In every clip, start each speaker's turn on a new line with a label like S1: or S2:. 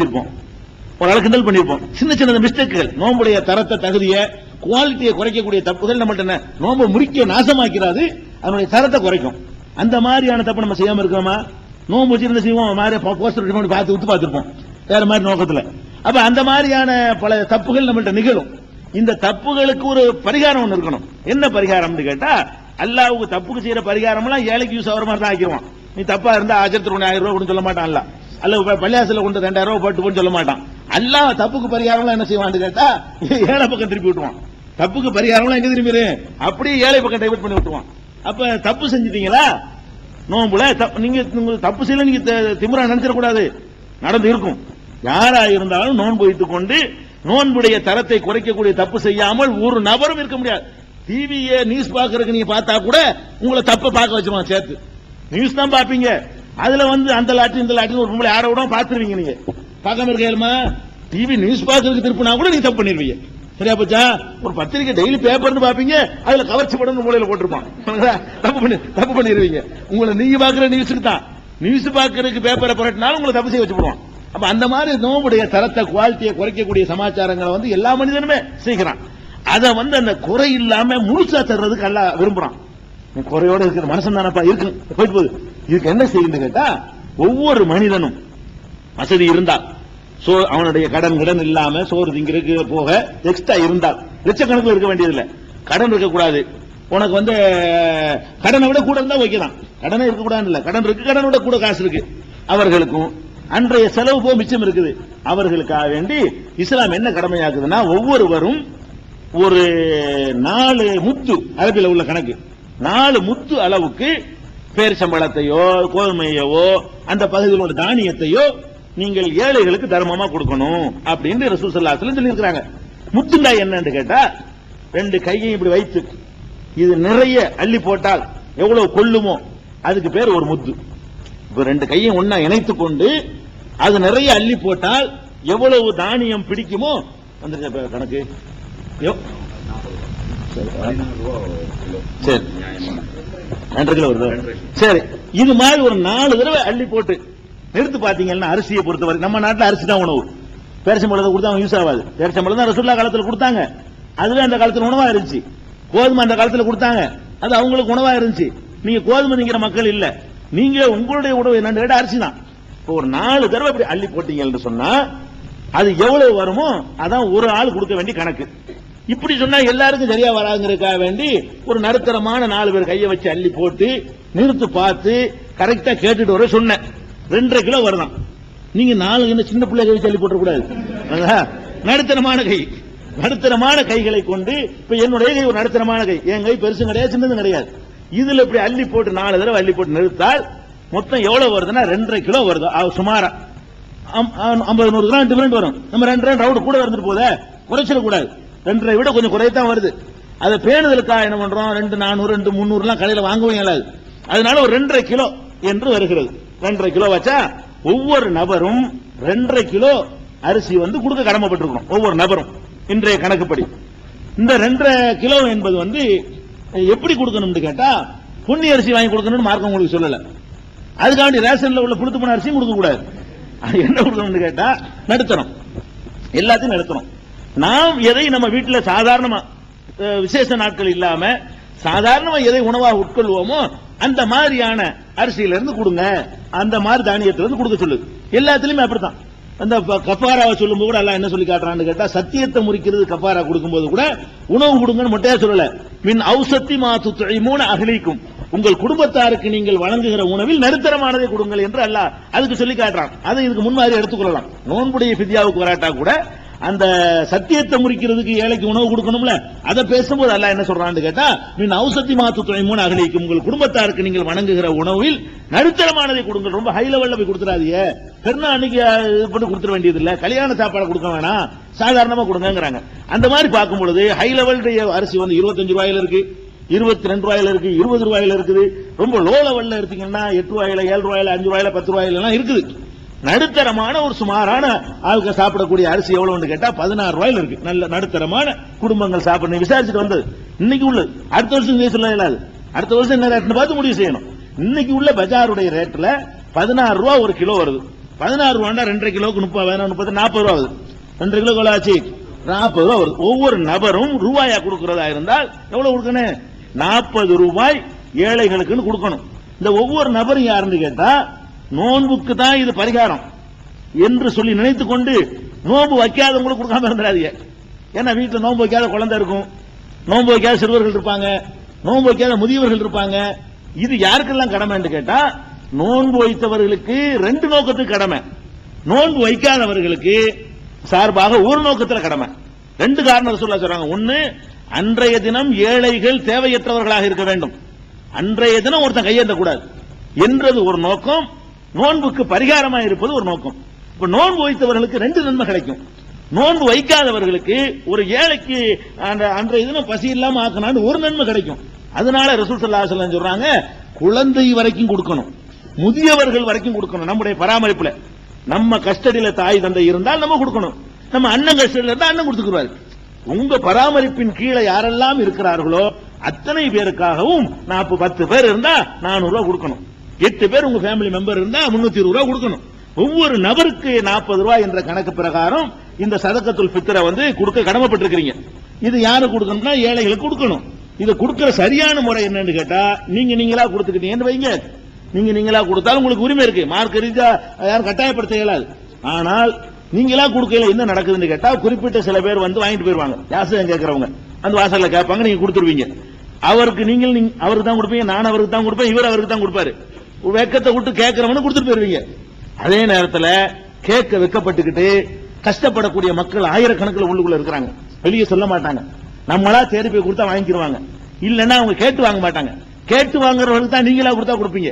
S1: இருப்போம் ஒரு அளவு கிண்டல் பண்ணிருப்போம் சின்ன சின்ன மிஸ்டேக்குகள். நோம்புடைய தரத்தை தகுதியை குவாலிட்டியை குறைக்கக்கூடிய தப்புகள் நம்மள்ட்ட என்ன? நோம்பு முறிக்க நாசமாக்கிறாது. அதனுடைய தரத்தை குறைக்கும். அந்த மாதிரியான தப்பு நம்ம செய்யாம இருக்கிறோமா? நோம்பு வச்சிருந்த செய்வோம்? மாதிரி போஸ்டர் பார்த்து உத்து பார்த்துருப்போம். வேற மாதிரி நோக்கத்தில். அப்ப அந்த மாதிரியான பல தப்புகள் நம்மள்ட்ட நிகழும். இந்த தப்புகளுக்கு ஒரு பரிகாரம் ஒன்று இருக்கணும். என்ன பரிகாரம்னு கேட்டா அல்லாவுக்கு தப்புக்கு செய்யற பரிகாரம் எல்லாம் ஏழைக்கு யூஸ் ஆகிற மாதிரி தான் ஆக்கிடுவான். நீ தப்பா இருந்தா ஆயிரத்தி ஒன்று ஆயிரம் ரூபாய் சொல்ல மாட்டான் அல்ல பள்ளியாசில கொண்டு ரெண்டாயிரம் ரூபாய் போட்டு சொல்ல மாட்டான். எல்லாம் தப்புக்கு பரிகாரம் என்ன செய்வான்னு கேட்டா ஏழை பக்கம் திருப்பி விட்டுருவான். தப்புக்கு பரிகாரம் எங்க திரும்பிடு அப்படியே ஏழை பக்கம் டைவர்ட் பண்ணி விட்டுருவான். அப்ப தப்பு செஞ்சிட்டீங்களா? நோம்புல தப்பு- நீங்க தப்பு செய்யல நீங்க திமுறா நினைச்சிடக்கூடாது. நடந்து இருக்கும். யாரா இருந்தாலும் நோன்பு வைத்துக் கொண்டு நோன்புடைய தரத்தை குறைக்கக்கூடிய தப்பு செய்யாமல் ஒரு நபரும் இருக்க முடியாது. டிவியை நியூஸ் பாக்குறதுக்கு நீங்க பார்த்தா கூட உங்களை தப்ப பார்க்க வச்சிருவான் சேர்த்து. நியூஸ் தான் பார்ப்பீங்க. அதுல வந்து அந்த லாட்டி இந்த லாட்டி ஒரு பொம்பளை யாரை விட பாத்துருவீங்க நீங்க. பார்க்காம இருக்கேமா டிவி நியூஸ் பாக்குறதுக்கு திருப்பினா கூட நீங்க தப்பு பண்ணிருவீங்க. சரியா போச்சா? ஒரு பத்திரிக்கை டெய்லி பேப்பர்னு பாப்பீங்க அதுல கவர்ச்சி படம் மூலையில போட்டிருப்பான் தப்பு பண்ணி தப்பு பண்ணிருவீங்க. உங்களை நீங்க பாக்குற நியூஸுக்கு தான். நியூஸ் பாக்குறதுக்கு பேப்பரை புரட்டினாலும் உங்களை தப்பு செய்ய வச்சுடுவான் அப்ப அந்த மாதிரி நோம்புடைய தரத்தை குவாலிட்டியை குறைக்கக்கூடிய சமாச்சாரங்களை வந்து எல்லா மனிதனுமே செய்கிறான். அதை வந்து அந்த குறை இல்லாம முழுசா தர்றதுக்கு நல்லா விரும்புறான். குறையோட இருக்கிற மனசன் தானப்பா இருக்கு. போயிட்டு போகுது. இதுக்கு என்ன செய்யுது கேட்டா ஒவ்வொரு மனிதனும் வசதி இருந்தால் சோ அவனுடைய கடன் கடன் இல்லாம சோறு திங்கிறதுக்கு போக எக்ஸ்ட்ரா இருந்தால் லட்சக்கணக்கில் இருக்க வேண்டியதில்லை. கடன் இருக்கக்கூடாது. உனக்கு வந்து கடனை விட கூட இருந்தா வைக்கலாம். கடனை இருக்கக்கூடாது இல்ல. கடன் இருக்கு கடனை விட கூட காசு இருக்கு. அவர்களுக்கும் அன்றைய செலவு போக மிச்சம் இருக்குது. அவர்களுக்காக வேண்டி இஸ்லாம் என்ன கடமையாக்குதுன்னா ஒவ்வொருவரும் ஒரு நாலு முத்து அரபியில் உள்ள கணக்கு. நாலு முத்து அளவுக்கு பேர் சம்பளத்தையோ கோதுமையவோ அந்த பகுதிகளோட தானியத்தையோ நீங்கள் ஏழைகளுக்கு தர்மமா கொடுக்கணும் அப்படின்னு ரசூல் சல்லாஹ் சொல்லியிருக்கிறாங்க. முத்துண்டா என்னன்னு கேட்டா ரெண்டு கையையும் இப்படி வைத்து இது நிறைய அள்ளி போட்டால் எவ்வளவு கொள்ளுமோ அதுக்கு பேர் ஒரு முத்து. இப்ப ரெண்டு கையும் ஒன்னா இணைத்துக் கொண்டு அது நிறைய அள்ளி போட்டால் எவ்வளவு தானியம் பிடிக்குமோ வந்துருக்க கணக்கு. சரி. ரெண்டரை கிலோ வருது சரி இது மாதிரி ஒரு நாலு தடவை அள்ளி போட்டு நிறுத்து பாத்தீங்கன்னா அரிசியை பொறுத்தவரை நம்ம நாட்டில் அரிசி தான் உணவு. பேரிச்சம்பழத்தை கொடுத்தா யூஸ் ஆகாது. பேரிச்சம்பழம் தான் ரசுல்லா காலத்தில் கொடுத்தாங்க. அதுவே அந்த காலத்தில் உணவா இருந்துச்சு. கோதுமை அந்த காலத்தில் கொடுத்தாங்க. அது அவங்களுக்கு உணவா இருந்துச்சு. நீங்க கோதுமை நீங்கிற மக்கள் இல்ல. நீங்க உங்களுடைய உணவு என்னன்னு அரிசி தான். இப்போ ஒரு நாலு தடவை இப்படி அள்ளி போட்டீங்கன்னு சொன்னா அது எவ்வளவு வருமோ அதான் ஒரு ஆள் கொடுக்க வேண்டிய கணக்கு. இப்படி சொன்னா எல்லாருக்கும் சரியா வராதுங்கிறதுக்காக வேண்டி ஒரு நடுத்தரமான நாலு பேர் கையை வச்சு அள்ளி போட்டு நிறுத்து பார்த்து கரெக்டா கேட்டுட்டு வர சொன்னேன். ரெண்டரை கிலோ வரலாம் நீங்க நாலு என்ன சின்ன பிள்ளை கை வச்சு அள்ளி போட்டுற நடுத்தரமான கை. நடுத்தரமான கைகளை கொண்டு இப்ப என்னுடைய கை ஒரு நடுத்தரமான கை. என் கை பெருசும் கிடையாது சின்னதும் கிடையாது. இதுல இப்படி அள்ளி போட்டு நாலு தடவை அள்ளி போட்டு நிறுத்தால் மொத்தம் எவ்வளவு வருதுன்னா ரெண்டரை கிலோ வருது. சுமாரா. ஐம்பது நூறு கிராம் டிஃபரெண்ட் வரும். நம்ம ரெண்டு ரவுண்ட் கூட வந்துட்டு போதே குறைச்சிடக்கூடாது. ரெண்டரை விட கொஞ்சம் குறையத்தான் வருது. அதை பேணுதலுக்காக என்ன பண்றோம்? ரெண்டு நானூறு ரெண்டு முந்நூறுலாம் கடையில் வாங்கவும் இயலாது அதனால ஒரு ரெண்டரை கிலோ என்று வருகிறது. ரெண்டரை கிலோ வச்சா ஒவ்வொரு நபரும் ரெண்டரை கிலோ அரிசி வந்து கொடுக்க கடமைப்பட்டிருக்கணும். ஒவ்வொரு நபரும். இன்றைய கணக்குப்படி. இந்த ரெண்டரை கிலோ என்பது வந்து எப்படி கொடுக்கணும்னு கேட்டா புண்ணி அரிசி வாங்கி கொடுக்கணும்னு மார்க்கம் உங்களுக்கு சொல்லல. அதுக்காண்டி ரேஷன்ல உள்ள புடுத்து போன அரிசியும் கொடுக்க கூடாது அது என்ன கொடுக்கணும்னு கேட்டா நடுத்தரம். எல்லாத்தையும் நடத்தணும் நாம் எதை நம்ம வீட்டில் சாதாரணமா விசேஷ நாட்கள் இல்லாம சாதாரணமா எதை உணவாக உட்கொள்வோமோ அந்த மாதிரியான அரிசியில இருந்து கொடுங்க. அந்த மாதிரி தானியத்துல இருந்து கொடுக்க சொல்லுது எல்லாத்துலயுமே அப்படித்தான். அந்த கப்பாராவை கஃபாராவை சொல்லும்போது கூட எல்லாம் என்ன சொல்லி காட்டுறான்னு கேட்டா சத்தியத்தை முறிக்கிறது கஃபாரா கொடுக்கும்போது கூட உணவு கொடுங்கன்னு மொட்டையா சொல்லல. மின் ஔசத்தி மாத்து துறைமூணு அகலிக்கும் உங்கள் குடும்பத்தாருக்கு நீங்கள் வழங்குகிற உணவில் நடுத்தரமானதை கொடுங்கள் என்று அல்ல அதுக்கு சொல்லி காட்டுறான். அதை இதுக்கு முன்மாதிரி எடுத்துக்கொள்ளலாம் நோன்புடைய பிதியாவுக்கு வராட்டா கூட அந்த சத்தியத்தை முறிக்கிறதுக்கு ஏழைக்கு உணவு கொடுக்கணும்ல அதை பேசும்போது அல்ல என்ன சொல்றான்னு கேட்டா மின் ஔசத்தி மாத்து துறைமூணு அகலிக்கு உங்கள் குடும்பத்தாருக்கு நீங்கள் வணங்குகிற உணவில் நடுத்தரமானதை கொடுங்க ரொம்ப ஹை லெவல்ல போய் கொடுத்துறாதீங்க. பெருநா அன்னைக்கு இது பண்ணி கொடுத்துட வேண்டியது இல்ல கல்யாண சாப்பாடு கொடுக்க வேணாம். சாதாரணமா கொடுங்கிறாங்க அந்த மாதிரி பார்க்கும் பொழுது ஹை லெவல் அரிசி வந்து இருபத்தஞ்சு ரூபாயில இருக்கு இருபத்தி ரெண்டு ரூபாயில இருக்கு இருபது ரூபாயில இருக்குது. ரொம்ப லோ லெவல்ல எடுத்தீங்கன்னா எட்டு ரூபாயில ஏழு ரூபாயில அஞ்சு ரூபாயில பத்து ரூபாயில எல்லாம் இருக்குது. நடுத்தரமான ஒரு சுமாரான ஆளுக்க சாப்பிடக்கூடிய அரிசி எவ்வளவுன்னு கேட்டா பதினாறு ரூபாயில இருக்கு. நல்ல நடுத்தரமான குடும்பங்கள் சாப்பிடணும். விசாரிச்சுட்டு வந்தது. இன்னைக்கு உள்ளது அடுத்த வருஷம் இதே சொல்ல இயலாது அடுத்த வருஷம் என்ன ரேட்னு பார்த்து முடிவு செய்யணும். இன்னைக்கு உள்ள பஜாருடைய ரேட்ல பதினாறு ரூபா ஒரு கிலோ வருது. பதினாறு ரூபாண்டா ரெண்டரை கிலோக்கு முப்பது பதினாறு முப்பது நாற்பது ரூபா வருது. ரெண்டரை கிலோ எவ்வளவு ஆச்சு நாற்பது ரூபா வருது. ஒவ்வொரு நபரும் ரூபாயா கொடுக்கறதா இருந்தால் எவ்வளவு கொடுக்கணும்? நாற்பது ரூபாய் ஏழைகளுக்குன்னு கொடுக்கணும். இந்த ஒவ்வொரு நபரும் யாருன்னு கேட்டா நோன்புக்கு தான் இது பரிகாரம் என்று சொல்லி நினைத்துக் கொண்டு நோன்பு வைக்காதவங்களுக்கு கொடுக்காம இருந்துடாதீங்க. ஏன்னா வீட்டில் நோன்பு வைக்காத குழந்தை இருக்கும். நோன்பு வைக்காத சிறுவர்கள் இருப்பாங்க. நோன்பு வைக்காத முதியவர்கள் இருப்பாங்க. இது யாருக்கெல்லாம் கடமைன்னு கேட்டா நோன்பு வைத்தவர்களுக்கு ரெண்டு நோக்கத்துக்கு கடமை. நோன்பு வைக்காதவர்களுக்கு சார்பாக ஒரு நோக்கத்தில் கடமை. ரெண்டு காரணம் சொல்ல சொல்றாங்க. ஒன்னு அன்றைய தினம் ஏழைகள் தேவையற்றவர்களாக இருக்க வேண்டும். அன்றைய தினம் ஒருத்தன் கையேந்த கூடாது என்றது ஒரு நோக்கம். நோன்புக்கு பரிகாரமாக இருப்பது ஒரு நோக்கம். இப்ப நோன்பு வைத்தவர்களுக்கு ரெண்டு நன்மை கிடைக்கும். நோன்பு வைக்காதவர்களுக்கு ஒரு ஏழைக்கு அந்த அன்றைய தினம் பசி இல்லாம ஆக்கினான்னு ஒரு நன்மை கிடைக்கும். அதனால ரசூல் ஸல்லல்லாஹு சொல்றாங்க குழந்தை வரைக்கும் கொடுக்கணும். முதியவர்கள் வரைக்கும் கொடுக்கணும் நம்முடைய பராமரிப்புல. நம்ம கஸ்டடியில தாய் தந்தை இருந்தால் நம்ம கொடுக்கணும். நம்ம அண்ணன் கஸ்டடியில இருந்தா அண்ணன் கொடுத்துக்கிறாரு உங்க பராமரிப்பின் கீழே யாரெல்லாம் இருக்கிறார்களோ அத்தனை பேருக்காகவும் நான் பத்து பேர் இருந்தா நானூறு ரூபாய் கொடுக்கணும். எட்டு பேர் உங்க ஃபேமிலி மெம்பர் இருந்தா முன்னூத்தி இருபது ரூபா கொடுக்கணும். ஒவ்வொரு நபருக்கு நாற்பது ரூபாய் என்ற கணக்கு பிரகாரம் இந்த சதக்கத்துல் பித்திரை வந்து கொடுக்க கடமைப்பட்டிருக்கிறீங்க. இது யாரு கொடுக்கணும்னா ஏழைகளுக்கு கொடுக்கணும். இதை கொடுக்கிற சரியான முறை என்னன்னு கேட்டா நீங்க நீங்களா கொடுத்துக்கிட்டீங்கன்னு வைங்க. நீங்க நீங்களா கொடுத்தாலும் உங்களுக்கு உரிமை இருக்கு. மார்க் ரீதியா யாரும் கட்டாயப்படுத்த இயலாது. ஆனால் நீங்களா கொடுக்கல என்ன நடக்குதுன்னு கேட்டா குறிப்பிட்ட சில பேர் வந்து வாங்கிட்டு போயிருவாங்க. யாசகம் கேட்கறவங்க. அந்த வாசல்ல கேட்பாங்க நீங்க கொடுத்துருவீங்க. அவருக்கு நீங்கள் நீங்க- அவருக்கு தான் கொடுப்பீங்க நான் அவருக்கு தான் கொடுப்பேன் இவர் அவருக்கு தான் கொடுப்பாரு. வெக்கத்தை விட்டு கேட்கறவனு கொடுத்துட்டு போயிருவீங்க. அதே நேரத்தில் கேட்க வெக்கப்பட்டுக்கிட்டு கஷ்டப்படக்கூடிய மக்கள் ஆயிரக்கணக்கில் உள்ளுக்குள்ள இருக்கிறாங்க. வெளியே சொல்ல மாட்டாங்க. நம்மளா தேடி போய் கொடுத்தா வாங்கிக்கிருவாங்க. இல்லைன்னா அவங்க கேட்டு வாங்க மாட்டாங்க. கேட்டு வாங்குறவங்களுக்கு தான் நீங்களா கொடுத்தா கொடுப்பீங்க.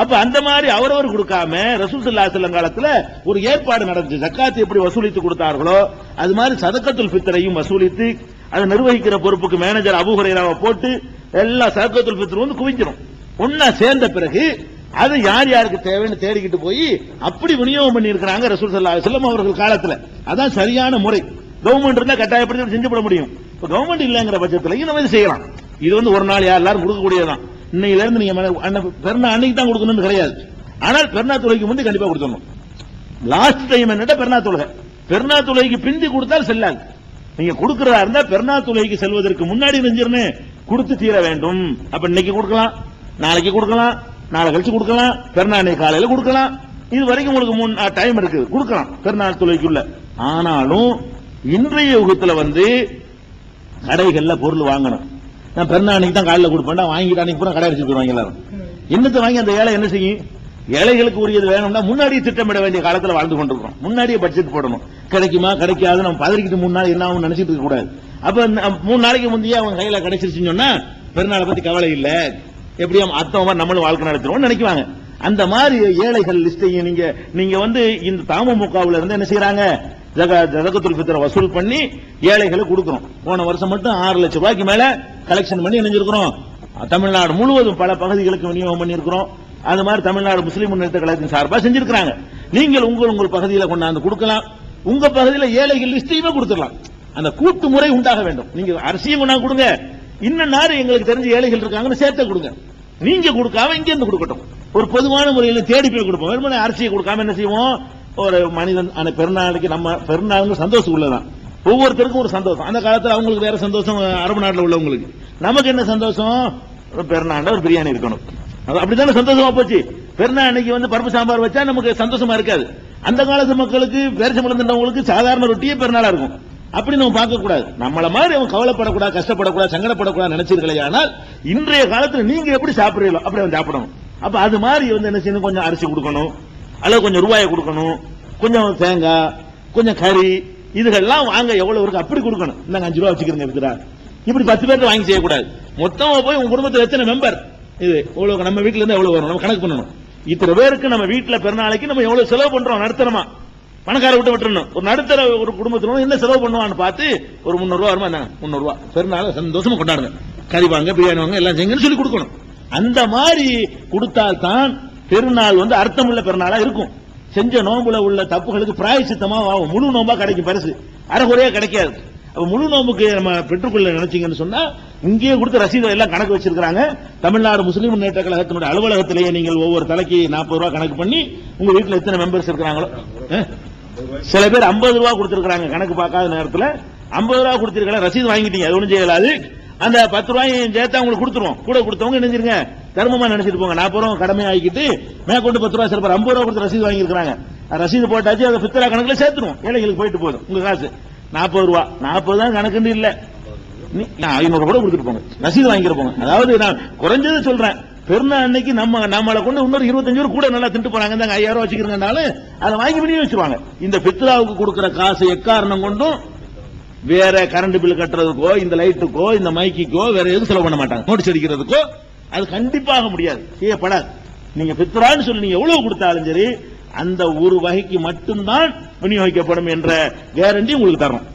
S1: அப்ப அந்த மாதிரி அவரவர் கொடுக்காம ரசூல் ஸல்லல்லாஹு அலைஹி காலத்துல ஒரு ஏற்பாடு நடந்துச்சு. ஜக்காத் எப்படி வசூலித்து கொடுத்தார்களோ அது மாதிரி சதக்கத்துல் பித்தரையும் வசூலித்து அதை நிர்வகிக்கிற பொறுப்புக்கு மேனேஜர் அபூ போட்டு எல்லா சதக்கத்துல் பித்தரும் வந்து குவிஞ்சிரும். ஒன்னா சேர்ந்த பிறகு அது யார் யாருக்கு தேவைன்னு தேடிக்கிட்டு போய் அப்படி விநியோகம் பண்ணி இருக்கிறாங்க ரசூல் சல்லா செல்லம் அவர்கள் காலத்துல. அதான் சரியான முறை. கவர்மெண்ட் இருந்தா கட்டாயப்படுத்தி செஞ்சு போட முடியும். இப்ப கவர்மெண்ட் இல்லைங்கிற பட்சத்துல நம்ம இது செய்யலாம். இது வந்து ஒரு நாள் யார் எல்லாரும் கொடுக்கக்கூடியதான் இன்னையில இருந்து நீங்க பெருநா அன்னைக்கு தான் கொடுக்கணும்னு கிடையாது. ஆனால் பெருநா தொலைக்கு முந்தி கண்டிப்பா கொடுத்துடணும். லாஸ்ட் டைம் என்னட்ட பெருநா தொழுகை. பெருநா தொழுகைக்கு பிந்தி கொடுத்தால் செல்லாது. நீங்க கொடுக்கறதா இருந்தா பெருநா தொழுகைக்கு செல்வதற்கு முன்னாடி நெஞ்சிருன்னு கொடுத்து தீர வேண்டும். அப்ப இன்னைக்கு கொடுக்கலாம் நாளைக்கு கொடுக்கலாம் நாளை கழிச்சு கொடுக்கலாம் பெருநாளை காலையில கொடுக்கலாம். இது வரைக்கும் உங்களுக்கு மூணு டைம் இருக்குது. கொடுக்கலாம். பெருநாள் தொழுகைக்குள்ள. ஆனாலும் இன்றைய யுகத்துல வந்து கடைகள்ல பொருள் வாங்கணும். நான் பெருநாளைக்கு தான் காலையில் கொடுப்பேன். வாங்கிட்டு அன்னைக்கு பூரா கடை அடிச்சு எல்லாரும். என்னத்தை வாங்கி அந்த ஏழை என்ன செய்யும்? ஏழைகளுக்கு உரியது வேணும்னா முன்னாடியே திட்டமிட வேண்டிய காலத்தில் வாழ்ந்து கொண்டிருக்கிறோம். முன்னாடியே பட்ஜெட் போடணும். கிடைக்குமா? கிடைக்காது. நம்ம பதறிக்கிட்டு மூணு நாள் என்ன ஆகும் நினைச்சிட்டு இருக்க கூடாது அப்ப மூணு நாளைக்கு முந்தைய அவன் கையில கிடைச்சிருச்சுன்னு சொன்னா பெருநாளை பத்தி கவலை இல்லை. எப்படியும் அத்தவங்க நம்மளும் வாழ்க்கை நடத்துறோம்னு நினைக்குவாங்க. அந்த மாதிரி ஏழைகள் லிஸ்டையும் நீங்க நீங்க வந்து இந்த தாமமுகாவில இருந்து என்ன செய்யறாங்க ஜக- ஜதகத்துல் ஃபித்ர வசூல் பண்ணி ஏழைகளை கொடுக்கிறோம் போன வருஷம் மட்டும் ஆறு லட்சம் ரூபாய்க்கு மேல கலெக்ஷன் பண்ணி நினைஞ்சிருக்கிறோம் தமிழ்நாடு முழுவதும் பல பகுதிகளுக்கு விநியோகம் பண்ணியிருக்கிறோம். அது மாதிரி தமிழ்நாடு முஸ்லீம் முன்னேற்ற கழகத்தின் சார்பாக செஞ்சிருக்கிறாங்க. நீங்கள் உங்கள் உங்கள் பகுதியில் கொண்டாந்து கொடுக்கலாம். உங்க பகுதியில் ஏழைகள் லிஸ்டையுமே கொடுத்துடலாம். அந்த கூட்டு முறை உண்டாக வேண்டும். நீங்க அரிசியும் கொண்டாந்து கொடுங்க. இன்னும் நாறு எங்களுக்கு தெரிஞ்ச ஏழைகள் இருக்காங்கன்னு சேர்த்து கொடுங்க. நீங்க கொடுக்காம இங்க இருந்து கொடுக்கட்டும். ஒரு பொதுவான முறையில் தேடி போய் கொடுப்போம். வெறுமனே அரிசியை கொடுக்காம என்ன செய்வோம்? ஒரு மனிதன் அந்த பெருநாளுக்கு நம்ம பெருநாளுங்க சந்தோஷம் உள்ளதான். ஒவ்வொருத்தருக்கும் ஒரு சந்தோஷம். அந்த காலத்தில் அவங்களுக்கு வேற சந்தோஷம் அரபு நாட்டில் உள்ளவங்களுக்கு. நமக்கு என்ன சந்தோஷம்? பெருநாள் ஒரு பிரியாணி இருக்கணும். அது அப்படித்தானே சந்தோஷமா போச்சு? பெருநாள் அன்னைக்கு வந்து பருப்பு சாம்பார் வச்சா நமக்கு சந்தோஷமா இருக்காது. அந்த காலத்து மக்களுக்கு பேரிச்சம்பளம் தின்றவங்களுக்கு சாதாரண ரொட்டியே பெருநாளா இருக்கும். அப்படி நம்ம பார்க்க கூடாது. நம்மள மாதிரி அவன் கவலைப்படக்கூடாது கஷ்டப்படக்கூடாது சங்கடப்படக்கூடாது நினைச்சீர்களே ஆனால் இன்றைய காலத்துல நீங்க எப்படி சாப்பிடுறீங்களோ அப்படி அவன் சாப்பிடணும். அப்ப அது மாதிரி வந்து என்ன செய்யணும்? கொஞ்சம் அரிசி கொடுக்கணும் அல்லது கொஞ்சம் ரூபாயை கொடுக்கணும் கொஞ்சம் தேங்காய் கொஞ்சம் கறி இதுகள்லாம் வாங்க எவ்வளவு இருக்கு அப்படி கொடுக்கணும். இந்தாங்க அஞ்சு ரூபா வச்சுக்கிறீங்க இருக்கிறா இப்படி பத்து பேர்ட்ட வாங்கி செய்யக்கூடாது. மொத்தமா போய் உங்க குடும்பத்துல எத்தனை மெம்பர் இது எவ்வளவு நம்ம வீட்டுல இருந்து எவ்வளவு வரும்? நம்ம கணக்கு பண்ணணும். இத்தனை பேருக்கு நம்ம வீட்டுல பிறநாளைக்கு நம்ம எவ்வளவு செலவு பண்றோம் நடத்தணுமா பணக்கார விட்டு விட்டுறணும். ஒரு நடுத்தர ஒரு குடும்பத்தில் என்ன செலவு பண்ணுவான்னு பார்த்து ஒரு முந்நூறுவா வருமா என்ன? முந்நூறுவா பெருநாள் சந்தோஷமா கொண்டாடுங்க. கறி வாங்க பிரியாணி வாங்க எல்லாம் செய்யுங்கன்னு சொல்லி கொடுக்கணும். அந்த மாதிரி கொடுத்தால் தான் பெருநாள் வந்து அர்த்தமுள்ள பெருநாளா இருக்கும். செஞ்ச நோம்புல உள்ள தப்புகளுக்கு பிராயசித்தமா ஆகும் முழு நோம்பா கிடைக்கும் பரிசு. அரைகுறையா கிடைக்காது. அப்ப முழு நோம்புக்கு நம்ம பெற்றுக்கொள்ள நினைச்சீங்கன்னு சொன்னா இங்கேயே கொடுத்து ரசீது எல்லாம் கணக்கு வச்சிருக்காங்க தமிழ்நாடு முஸ்லீம் முன்னேற்ற கழகத்தினுடைய அலுவலகத்திலேயே நீங்கள் ஒவ்வொரு தலைக்கு நாற்பது ரூபாய் கணக்கு பண்ணி உங்க வீட்டில் எத்தனை மெம்பர்ஸ் இருக்கிறாங்களோ சில பேர் 50 ரூபா கொடுத்திருக்காங்க கணக்கு பார்க்காத நேரத்தில். ஐம்பது ரூபா கொடுத்திருக்கல ரசீது வாங்கிட்டீங்க அது ஒன்றும் செய்யலாது. அந்த பத்து ரூபாயும் சேர்த்து உங்களுக்கு கொடுத்துருவோம். கூட கொடுத்தவங்க நினைச்சிருங்க தர்மமா நினைச்சிட்டு போங்க. நாற்பது ரூபா கடமை ஆகிக்கிட்டு மேற்கொண்டு பத்து ரூபா சிறப்பு ஐம்பது ரூபா கொடுத்து ரசீது வாங்கியிருக்காங்க ரசீது போட்டாச்சு அதை பித்தரா கணக்கில் சேர்த்துருவோம். ஏழைகளுக்கு போயிட்டு போதும். உங்க காசு. நாற்பது ரூபா. நாற்பது தான் கணக்குன்னு இல்லை. நான் ஐநூறு கூட கொடுத்துட்டு போங்க. ரசீது வாங்கிட்டு போங்க. அதாவது நான் குறைஞ்சது சொல்றேன். பெருநாள் அன்னைக்கு நம்ம நம்மளை கொண்டு இன்னொரு இருபத்தஞ்சு ரூபா கூட நல்லா திண்டு போறாங்க தாங்க ஐயாயிரம் ரூபா அதை வாங்கி பண்ணி வச்சிருவாங்க. இந்த பித்ராவுக்கு கொடுக்குற காசு எக்காரணம் கொண்டும் வேற கரண்ட் பில் கட்டுறதுக்கோ இந்த லைட்டுக்கோ இந்த மைக்கிக்கோ வேற எதுவும் செலவு பண்ண மாட்டாங்க. நோட்டீஸ் அடிக்கிறதுக்கோ அது கண்டிப்பாக முடியாது. செய்யப்படாது. நீங்க பித்ரான்னு சொல்லி நீங்க எவ்வளவு கொடுத்தாலும் சரி அந்த ஒரு வகைக்கு மட்டும்தான் விநியோகிக்கப்படும் என்ற கேரண்டி உங்களுக்கு தரோம்